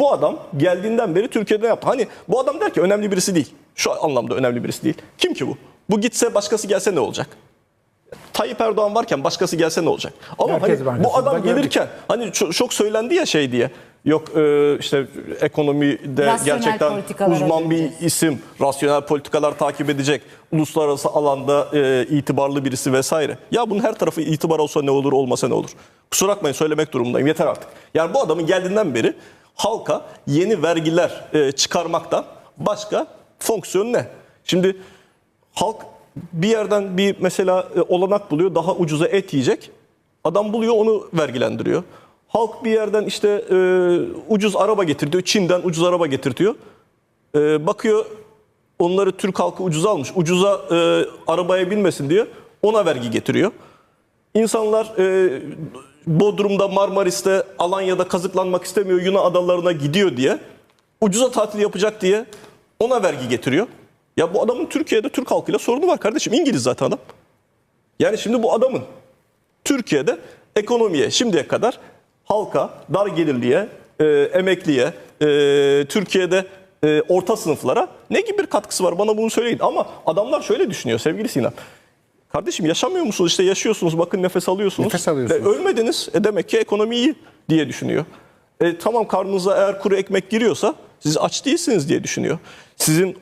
Bu adam geldiğinden beri Türkiye'de yaptı. Hani bu adam der ki önemli birisi değil. Şu anlamda önemli birisi değil. Kim ki bu? Bu gitse başkası gelse ne olacak? Tayyip Erdoğan varken başkası gelse ne olacak? Ama Merkez hani bu adam gelirken hani çok söylendi ya şey diye. Yok e, işte ekonomide Rasyonel gerçekten uzman bir isim, rasyonel politikalar takip edecek, uluslararası alanda e, itibarlı birisi vesaire. Ya bunun her tarafı itibar olsa ne olur, olmasa ne olur? Kusura bakmayın söylemek durumundayım. Yeter artık. Yani bu adamın geldiğinden beri halka yeni vergiler e, çıkarmaktan başka fonksiyon ne? Şimdi halk bir yerden bir mesela e, olanak buluyor, daha ucuza et yiyecek. Adam buluyor onu vergilendiriyor. Halk bir yerden işte e, ucuz araba getirtiyor, Çin'den ucuz araba getirtiyor. E, bakıyor onları Türk halkı ucuza almış. Ucuza e, arabaya binmesin diye ona vergi getiriyor. İnsanlar e, Bodrum'da, Marmaris'te, Alanya'da kazıklanmak istemiyor, Yunan adalarına gidiyor diye, ucuza tatil yapacak diye ona vergi getiriyor. Ya bu adamın Türkiye'de Türk halkıyla sorunu var kardeşim. İngiliz zaten adam. Yani şimdi bu adamın Türkiye'de ekonomiye şimdiye kadar halka, dar gelirliye, e, emekliye, e, Türkiye'de e, orta sınıflara ne gibi bir katkısı var bana bunu söyleyin. Ama adamlar şöyle düşünüyor sevgili Sinan. Kardeşim yaşamıyor musunuz? İşte yaşıyorsunuz. Bakın nefes alıyorsunuz. Nefes alıyorsunuz. E, ölmediniz. E demek ki ekonomi iyi diye düşünüyor. E, tamam karnınıza eğer kuru ekmek giriyorsa siz aç değilsiniz diye düşünüyor. Sizin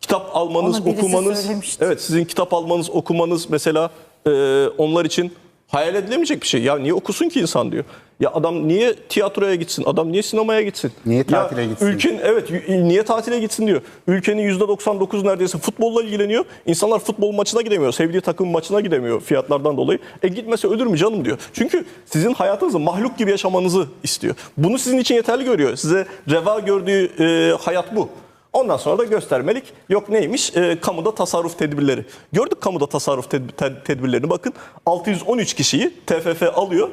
kitap almanız, okumanız, evet sizin kitap almanız, okumanız mesela e, onlar için hayal edilemeyecek bir şey. Ya niye okusun ki insan diyor. Ya adam niye tiyatroya gitsin? Adam niye sinemaya gitsin? Niye Ya tatile gitsin? Ülkenin evet y- niye tatile gitsin diyor. Ülkenin %99 neredeyse futbolla ilgileniyor. İnsanlar futbol maçına gidemiyor. Sevdiği takım maçına gidemiyor fiyatlardan dolayı. E gitmese ölür mü canım diyor. Çünkü sizin hayatınızı mahluk gibi yaşamanızı istiyor. Bunu sizin için yeterli görüyor. Size reva gördüğü e, hayat bu. Ondan sonra da göstermelik. Yok neymiş? E, kamuda tasarruf tedbirleri. Gördük kamuda tasarruf ted- ted- tedbirlerini. Bakın 613 kişiyi TFF alıyor.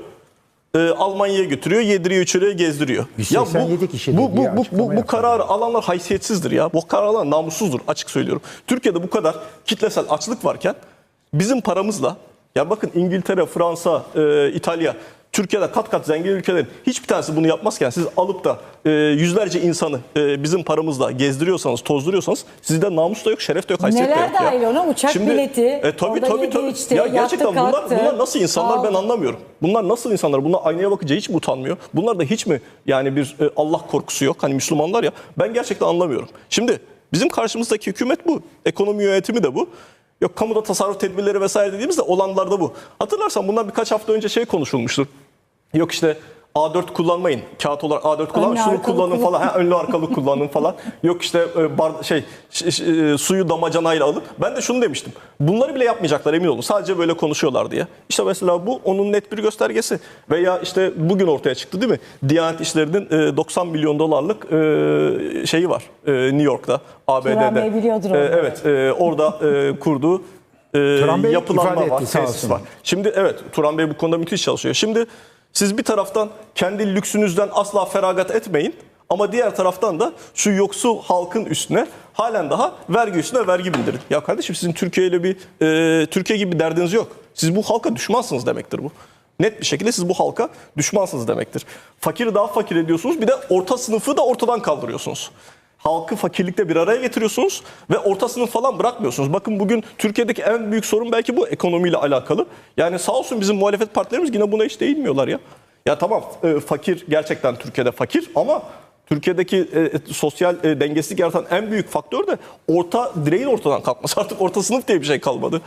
e, Almanya'ya götürüyor, yediriyor, içeriye gezdiriyor. 187 kişi bu, ya, bu, bu, bu, bu yaptı. kararı alanlar haysiyetsizdir ya. Bu kararı alan namussuzdur açık söylüyorum. Türkiye'de bu kadar kitlesel açlık varken bizim paramızla ya bakın İngiltere, Fransa, e, İtalya Türkiye'de kat kat zengin ülkelerin hiçbir tanesi bunu yapmazken siz alıp da e, yüzlerce insanı e, bizim paramızla gezdiriyorsanız, tozduruyorsanız sizde namus da yok, şeref de yok, haysiyet de Neler yok ya. dahil ona? Uçak bileti, E, tabii tabii tabii. içti, ya yattı, gerçekten bunlar, kalktı. bunlar nasıl insanlar ben Aldı. anlamıyorum. Bunlar nasıl insanlar? Bunlar aynaya bakınca hiç mi utanmıyor? Bunlar da hiç mi yani bir e, Allah korkusu yok? Hani Müslümanlar ya. Ben gerçekten anlamıyorum. Şimdi bizim karşımızdaki hükümet bu. Ekonomi yönetimi de bu. Yok kamuda tasarruf tedbirleri vesaire dediğimizde olanlar da bu. Hatırlarsan bundan birkaç hafta önce şey konuşulmuştu. Yok işte A4 kullanmayın. Kağıt olarak A4 kullanmayın. Önlü Şunu kullanın falan. Ha, önlü arkalı kullanın falan. Yok işte e, bar, şey e, suyu damacanayla alıp. Ben de şunu demiştim. Bunları bile yapmayacaklar emin olun. Sadece böyle konuşuyorlar diye. İşte mesela bu onun net bir göstergesi. Veya işte bugün ortaya çıktı değil mi? Diyanet İşleri'nin e, 90 milyon dolarlık e, şeyi var. E, New York'ta, ABD'de. Biliyordur onu. E, evet, e, orada e, kurduğu e, Turan Bey yapılanma ifade var, etti, sağ tesis olsun. var. Şimdi evet Turan Bey bu konuda müthiş çalışıyor. Şimdi siz bir taraftan kendi lüksünüzden asla feragat etmeyin. Ama diğer taraftan da şu yoksul halkın üstüne halen daha vergi üstüne vergi bindirin. Ya kardeşim sizin Türkiye ile bir e, Türkiye gibi bir derdiniz yok. Siz bu halka düşmansınız demektir bu. Net bir şekilde siz bu halka düşmansınız demektir. Fakiri daha fakir ediyorsunuz bir de orta sınıfı da ortadan kaldırıyorsunuz halkı fakirlikte bir araya getiriyorsunuz ve orta sınıf falan bırakmıyorsunuz. Bakın bugün Türkiye'deki en büyük sorun belki bu ekonomiyle alakalı. Yani sağ olsun bizim muhalefet partilerimiz yine buna hiç değinmiyorlar ya. Ya tamam e, fakir gerçekten Türkiye'de fakir ama Türkiye'deki e, sosyal e, dengesizlik yaratan en büyük faktör de orta direğin ortadan kalkması. Artık orta sınıf diye bir şey kalmadı.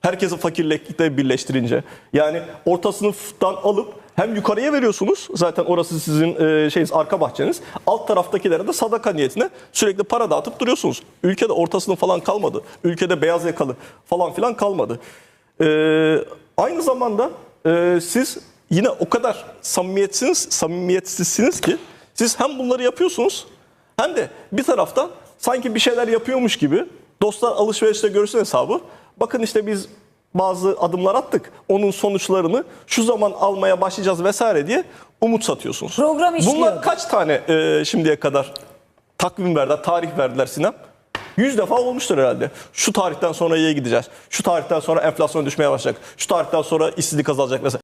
Herkesi fakirlikte birleştirince. Yani orta sınıftan alıp hem yukarıya veriyorsunuz. Zaten orası sizin e, şeyiniz arka bahçeniz. Alt taraftakilere de sadaka niyetine sürekli para dağıtıp duruyorsunuz. Ülkede orta sınıf falan kalmadı. Ülkede beyaz yakalı falan filan kalmadı. E, aynı zamanda e, siz yine o kadar samimiyetsiniz, samimiyetsizsiniz ki siz hem bunları yapıyorsunuz hem de bir taraftan sanki bir şeyler yapıyormuş gibi dostlar alışverişte görsün hesabı. Bakın işte biz bazı adımlar attık. Onun sonuçlarını şu zaman almaya başlayacağız vesaire diye umut satıyorsunuz. Program işliyor. Bunlar kaç tane e, şimdiye kadar takvim verdiler, tarih verdiler Sinem? Yüz defa olmuştur herhalde. Şu tarihten sonra iyiye gideceğiz. Şu tarihten sonra enflasyon düşmeye başlayacak. Şu tarihten sonra işsizlik azalacak mesela.